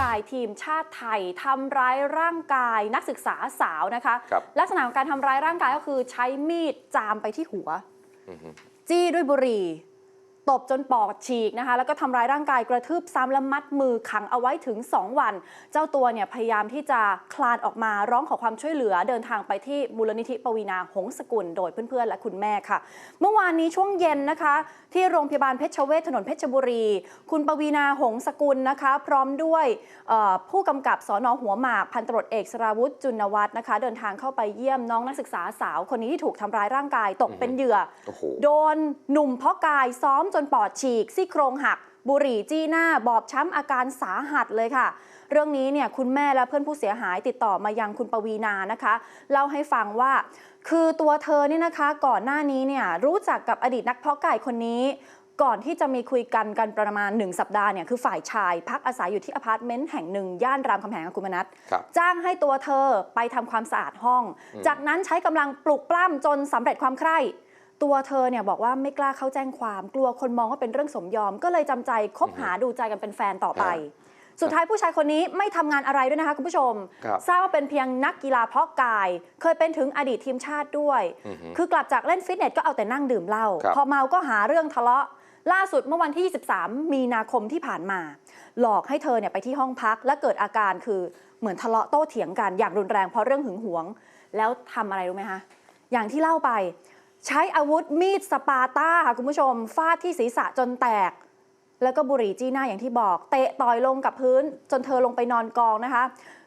กายทีมชาติไทยทำร้ายร่างกายนักศึกษาสาวนะคะครับลักษณะของการทำร้ายร่างกายก็คือใช้มีดจามไปที่หัวอือฮึจี้ด้วยบุหรี่ ตบจนปอดฉีกนะคะ แล้วก็ทำร้ายร่างกายกระทืบซ้ำและมัดมือขังเอาไว้ถึง 2 วัน เจ้าตัวเนี่ยพยายามที่จะคลานออกมาร้องขอความช่วยเหลือเดินทางไปที่มูลนิธิปวีนาหงสกุล โดยเพื่อนๆและคุณแม่ค่ะ เมื่อวานนี้ช่วงเย็นนะคะ ที่โรงพยาบาลเพชรเวชถนนเพชรบุรี คุณปวีนาหงสกุลนะคะ พร้อมด้วยเอ่อผู้กำกับสอนอหัวหมากพันตำรวจเอกสราวุธจุนวัฒน์นะคะ เดินทางเข้าไปเยี่ยมน้องนักศึกษาสาวคนนี้ที่ถูกทำร้ายร่างกายตกเป็นเหยื่อโอ้โหโดนหนุ่มเพาะกายซ้อมจนปอดฉีกซี่โครงหัก บุหรี่จี้หน้า บอบช้ำอาการสาหัสเลยค่ะ เรื่องนี้เนี่ยคุณแม่และเพื่อนผู้เสียหายติดต่อมายังคุณปวีนานะคะเล่าให้ฟังว่า คือตัวเธอเนี่ยนะคะก่อนหน้านี้เนี่ยรู้จักกับอดีตนักเพาะกายคนนี้ก่อนที่จะมีคุยกันกันประมาณ 1 สัปดาห์เนี่ยคือฝ่ายชาย พักอาศัยอยู่ที่อพาร์ตเมนต์แห่งหนึ่ง ย่านรามคำแหงค่ะคุณมนัทครับจ้างให้ตัวเธอไปทำความสะอาดห้องอืมจากนั้นใช้กำลังปลุกปล้ำจนสำเร็จความใคร่ ตัวเธอเนี่ยบอกว่าไม่กล้าเข้าแจ้งความกลัวคนมองว่าเป็นเรื่องสมยอม ก็เลยจำใจคบหาดูใจกันเป็นแฟนต่อไป สุดท้ายผู้ชายคนนี้ไม่ทำงานอะไรด้วยนะคะคุณผู้ชม ครับทราบว่าเป็นเพียงนักกีฬาเพาะกาย เคยเป็นถึงอดีตทีมชาติด้วย อือฮึคือกลับจากเล่นฟิตเนสก็เอาแต่นั่งดื่มเหล้าครับ พอเมาก็หาเรื่องทะเลาะ ล่าสุดเมื่อวันที่ 23 มีนาคมที่ผ่านมา หลอกให้เธอเนี่ยไปที่ห้องพักและเกิดอาการคือเหมือนทะเลาะโต้เถียงกันอย่างรุนแรงเพราะเรื่องหึงหวง แล้วทำอะไรรู้ไหมคะอย่างที่เล่าไป ใช้อาวุธมีดสปาต้าค่ะคุณผู้ชมฟาดที่ศีรษะจนแตก แล้วก็บุหรี่จี้หน้าอย่างที่บอก เตะต่อยลงกับพื้น จนเธอลงไปนอนกองนะคะ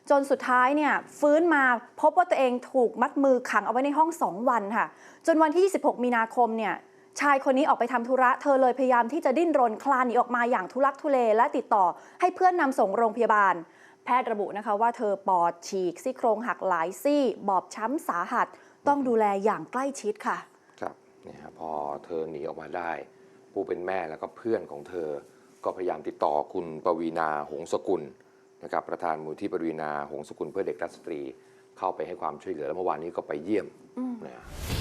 จนสุดท้ายเนี่ยฟื้นมาพบว่าตัวเองถูกมัดมือขังเอาไว้ในห้อง 2 วันค่ะ จนวันที่ 26 มีนาคมเนี่ยชายคนนี้ออกไปทำธุระเธอเลยพยายามที่จะดิ้นรนคลานหนีออกมาอย่างทุลักทุเลและติดต่อให้เพื่อนนำส่งโรงพยาบาล แพทย์ระบุนะคะว่าเธอปอดฉีกซี่โครงหักหลายซี่ บอบช้ำสาหัส ต้องดูแลอย่างใกล้ชิดค่ะ เนี่ยฮะพอเธอหนีออกมาได้ ผู้เป็นแม่แล้วก็เพื่อนของเธอ ก็พยายามติดต่อคุณปวีนาหงสกุลนะครับประธานมูลที่ปวีนาหงสกุลเพื่อเด็กและสตรี เข้าไปให้ความช่วยเหลือแล้วเมื่อวานนี้ก็ไปเยี่ยมนะฮะ